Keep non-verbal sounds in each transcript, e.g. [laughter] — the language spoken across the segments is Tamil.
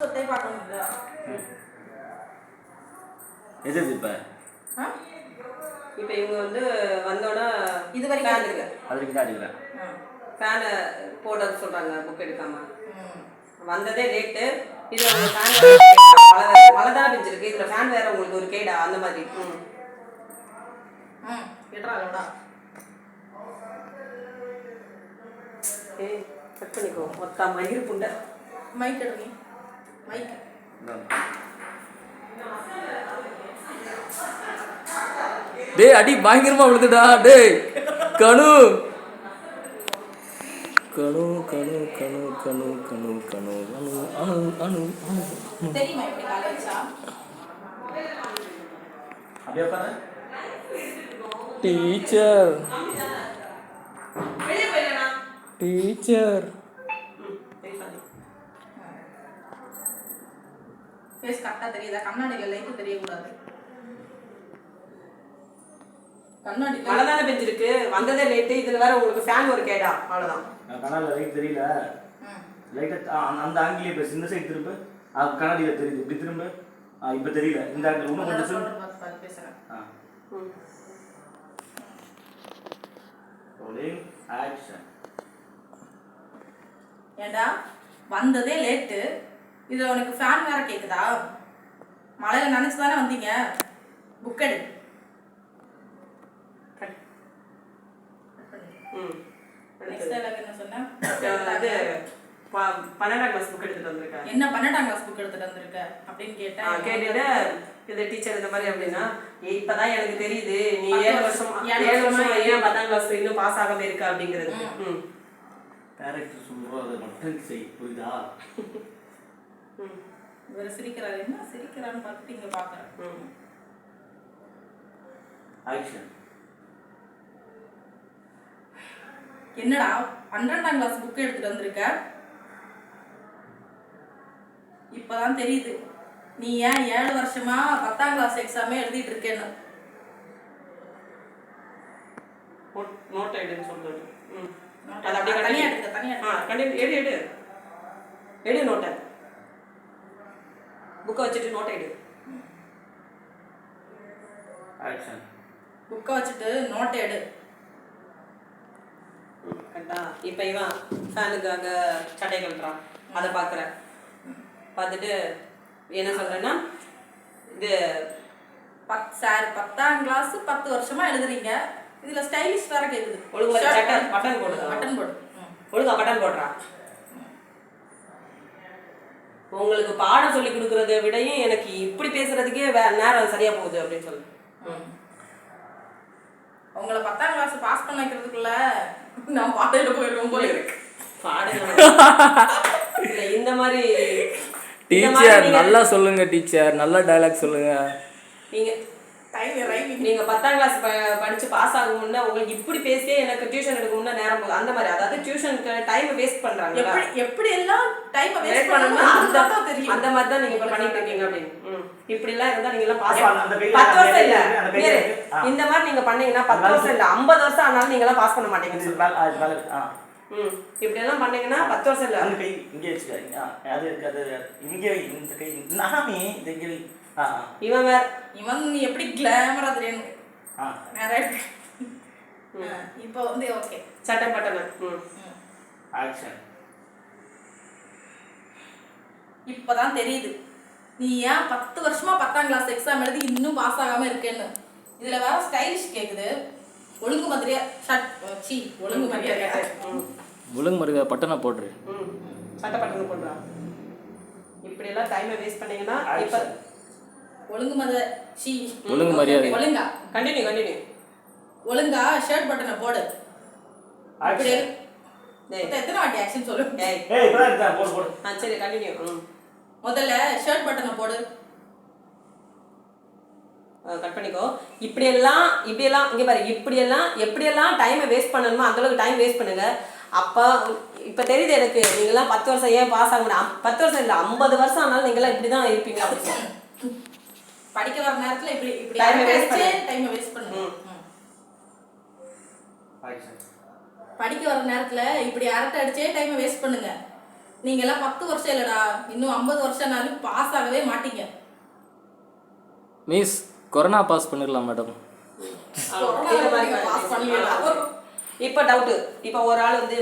சொத்தை பார்க்க முடியல எது இது இப்போ? ஆ? இப்போ இவங்க வந்து வந்தோடனே இது வரைக்கும் ஃபேன் இருக்கு. அதுக்கு தான் அடிக்கிறேன் ஆ. ஃபேனை போட சொல்கிறாங்க புக் எடுக்காம. ம். வந்ததே லேட்டு இதில் உங்களுக்கு ஃபேன் மழை தானே பெஞ்சிருக்கு இதில் ஃபேன் வேற உங்களுக்கு ஒரு கேடா அந்த மாதிரி. ம். ம். லோடா ஏய் கட் பண்ணிக்கோ. மொத்தம் மயிறு புண்டை. மைக் எடுங்க மைக் டேய் அடி பயங்கரமா விழுதுடா டேய். கணு கணு கணு கணு கணு கணு கணு அணு அணு அணு அணு டீச்சர் டீச்சர் ம் பேசாதே ஃபேஸ் கரெக்டாக தெரியுதா? கண்ணாடியில் லைட்டு தெரியக்கூடாது. கண்ணாடி மழை தானே பெஞ்சிருக்கு? வந்ததே லேட்டு இதில் வேற உங்களுக்கு ஃபேன் ஒரு கேடா. அவ்வளோதான் கண்ணாடியில் லைட் தெரியல. ம். லைட்டாக அந்த ஆங்கிலே பேசு இந்த சைடு திரும்ப. கண்ணாடியில் தெரியுது. இப்படி திரும்ப. ஆ இப்போ தெரியல. இந்த ஆங்கிள் இன்னும் கொஞ்சம் பார்த்து பேசுகிறேன் ரோலிங் ஆக்ஷன் ஏண்டா? வந்ததே லேட்டு இதில் உனக்கு ஃபேன் வேற கேட்குதா மழையில் நினச்சி தானே வந்தீங்க. புக் எடு. பன்னெண்டாம் கிளாஸ் புக் எடுத்துட்டு வந்திருக்கேன். என்ன பன்னெண்டாம் கிளாஸ் புக் எடுத்துட்டு வந்திருக்க? அப்படின்னு கேட்டேன் கேட்டுட்டு இந்த டீச்சர் இந்த மாதிரி அப்படின்னா "ஏய், இப்பதான் எனக்கு தெரியுது. நீ ஏழு வருஷம், ஏழு ஏன் பத்தாம் கிளாஸ் இன்னும் பாஸ் ஆகாம இருக்க? அப்படிங்கிறது. ம். டேரக்டர் சொல்கிறோம் அதை மட்டும் செய் புரியுதா? இவர் சிரிக்கிறாரு. என்ன சிரிக்கிறான்னு பார்த்துட்டு இங்கே பார்க்குறேன் ஆக்ஷன் என்னடா பன்னெண்டாம் கிளாஸ் புக் எடுத்துட்டு வந்திருக்க? இப்பதான் தெரியுது. நீ ஏன் ஏழு வருஷமா பத்தாம் கிளாஸ் எக்ஸாமே எழுதிட்டு இருக்கேன்னு. நோட் எடுன்னு சொல்றது. ம். Note அது அப்படியே தனியா. எடுக்க, தனியா எடு எடு. எடு நோட்டை புக்கை வச்சுட்டு நோட்டை எடு. ஆக்ஷன் புக்கை வச்சுட்டு நோட்டை எடு. கரெக்டா? இப்போ இவன் ஃபேனுக்காக சட்டை கழட்டுறான். அதை பார்க்குறேன். பார்த்துட்டு என்ன சொல்கிறேன்னா இது பத் சார் பத்தாம் கிளாஸ் பத்து வருஷமா எழுதுறீங்க. இதுல ஸ்டைலிஷ் வேற கேக்குது. ஒழுங்கா. பட்டன் போடுதா? பட்டன் போடு. ஒழுங்கா பட்டன் போடுறா? உங்களுக்கு பாடம் சொல்லி கொடுக்கறத விடையும் எனக்கு இப்படி பேசுறதுக்கே வே நேரம் சரியா போகுது அப்படின்னு சொல்லு. உங்களை பத்தாம் கிளாஸ் பாஸ் பண்ண வைக்கிறதுக்குள்ள நான் பாட்டையில போயிடுவோம் போல இருக்கு. [laughs] இல்ல இந்த மாதிரி டீச்சர் நல்லா சொல்லுங்க டீச்சர். நல்ல டயலாக் சொல்லுங்க. நீங்க நீங்க பத்தாம் கிளாஸ் படிச்சு பாஸ் ஆகும் முன்ன உங்களுக்கு இப்படி பேசியே எனக்கு டியூஷன் எடுக்க முன்ன நேரம் போகுது. அந்த மாதிரி. அதாவது டியூஷனுக்கு டைம் வேஸ்ட் பண்றாங்க எப்படி எப்படி எல்லாம் டைம் வேஸ்ட் பண்ணணும் அந்த தெரியும். அந்த மாதிரி தான் நீங்க இப்ப பண்ணிட்டு இருக்கீங்க அப்படின்னு. இப்படி எல்லாம் இருந்தா நீங்க எல்லாம் பாஸ் கையில பத்து வருஷம் இல்ல. இந்த மாதிரி நீங்க பண்ணீங்கன்னா பத்து வருஷம் இல்ல. ஐம்பது வருஷம் ஆனாலும் நீங்க எல்லாம் பாஸ் பண்ண மாட்டீங்க இது இது ம். இப்படி எல்லாம் பண்ணீங்கன்னா பத்து வருஷம் இல்ல. அந்த கை இங்கே வச்சுக்க ஆ அது இருக்கு அது இங்கே இந்த கை. நாமே இந்த இங்கே ஆ இவன் வேற. இவன் நீ எப்படி கிளாமரா தெரியும் ஆ. நிறைய இப்போ வந்து ஓகே. சட்டம் பட்டன ம். ஆக்ஷன் இப்பதான் தெரியுது. நீ ஏன் பத்து வருஷமா பத்தாம் கிளாஸ் எக்ஸாம் எழுதி இன்னும் பாஸ் ஆகாம இருக்கேன்னு. இதுல வேற ஸ்டைலிஷ் கேக்குது. ஒழுங்கு மாதிரியா ஷர்ட் சி ஒழுங்கு மாதிரியா ம். ஒழுங்கு மருக பட்டனை போடுறு ம். சட்ட பட்டன போடுறா. இப்படி எல்லாம் டைமை வேஸ்ட் பண்ணீங்கன்னா இப்ப ஒழுங்கு மத சி ஒழுங்கு மரியாதை. ஒழுங்கா? கண்டினியூ கண்டினியூ ஒழுங்கா ஷர்ட் பட்டனை போடு. மொத்தம் எத்தனை வாட்டி ஆக்ஷன் சொல்லு. டேய். ஏய் இப்பதான் இருக்கா போடு போடு. ஆ சரி கண்டினியூ முதல்ல ஷர்ட் பட்டனை போடு. கட் பண்ணிக்கோ இப்படியெல்லாம் இப்படியெல்லாம் இங்கே பாரு இப்படியெல்லாம் எப்படியெல்லாம் டைமை வேஸ்ட் பண்ணணுமோ அந்த அளவுக்கு டைம் வேஸ்ட் பண்ணுங்க அப்போ இப்போ தெரியுது எனக்கு நீங்களாம் பத்து வருஷம் ஏன் பாஸ் ஆக முடியும் பத்து வருஷம் இல்லை ஐம்பது வருஷம் ஆனாலும் நீங்களாம் இப்படி தான் இருப்பீங்க அப்படின்னு. படிக்க வர நேரத்துல இப்படி இப்படி பண்ணு. டைம் வேஸ்ட் பண்ணு ம். ம். ஆக்ஷன் படிக்க வர நேரத்துல இப்படி அரட்டை அடிச்சே டைம் வேஸ்ட் பண்ணுங்க நீங்க எல்லாம் பத்து வருஷம் இல்லடா இன்னும் ஐம்பது வருஷம்னாலும் பாஸ் ஆகவே மாட்டீங்க மிஸ் கொரோனா பாஸ் பண்ணிடலாம் மேடம். இப்போ டவுட்டு இப்போ ஒரு ஆள் வந்து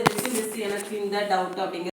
எனக்கு இந்த டவுட் அப்படிங்கிற